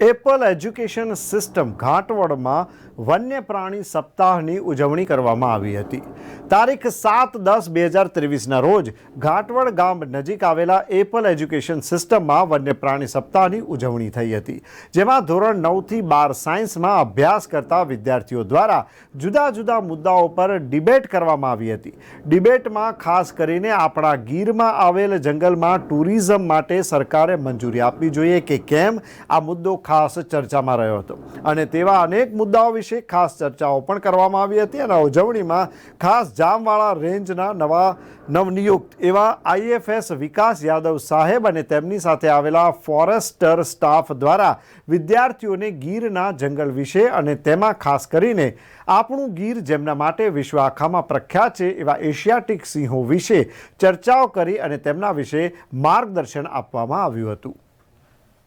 Apple education system ઘાટવડમાં વન્ય પ્રાણી સપ્તાહની ઉજવણી કરવામાં આવી હતી. તારીખ સાત દસ બે હજાર ત્રેવીસના રોજ ઘાટવડ ગામ નજીક આવેલા એપલ એજ્યુકેશન સિસ્ટમમાં વન્ય પ્રાણી સપ્તાહની ઉજવણી થઈ હતી, જેમાં ધોરણ નવથી બાર સાયન્સમાં અભ્યાસ કરતા વિદ્યાર્થીઓ દ્વારા જુદા જુદા મુદ્દાઓ પર ડિબેટ કરવામાં આવી હતી. ડિબેટમાં ખાસ કરીને આપણા ગીરમાં આવેલ જંગલમાં ટુરિઝમ માટે સરકારે મંજૂરી આપવી જોઈએ કે કેમ આ મુદ્દો ખાસ ચર્ચામાં રહ્યો હતો. અને તેવા અનેક મુદ્દાઓ વિશે ખાસ ચર્ચાઓ પણ કરવામાં આવી હતી અને ઉજવણીમાં ખાસ જામવાળા રેન્જના નવા નવનિયુક્ત એવા આઈએફએસ વિકાસ યાદવ સાહેબ અને તેમની સાથે આવેલા ફોરેસ્ટર સ્ટાફ દ્વારા વિદ્યાર્થીઓને ગીરના જંગલ વિશે અને તેમાં ખાસ કરીને આપણું ગીર જેમના માટે વિશ્વ આખામાં પ્રખ્યાત છે એવા એશિયાટિક સિંહો વિશે ચર્ચાઓ કરી અને તેમના વિશે માર્ગદર્શન આપવામાં આવ્યું હતું.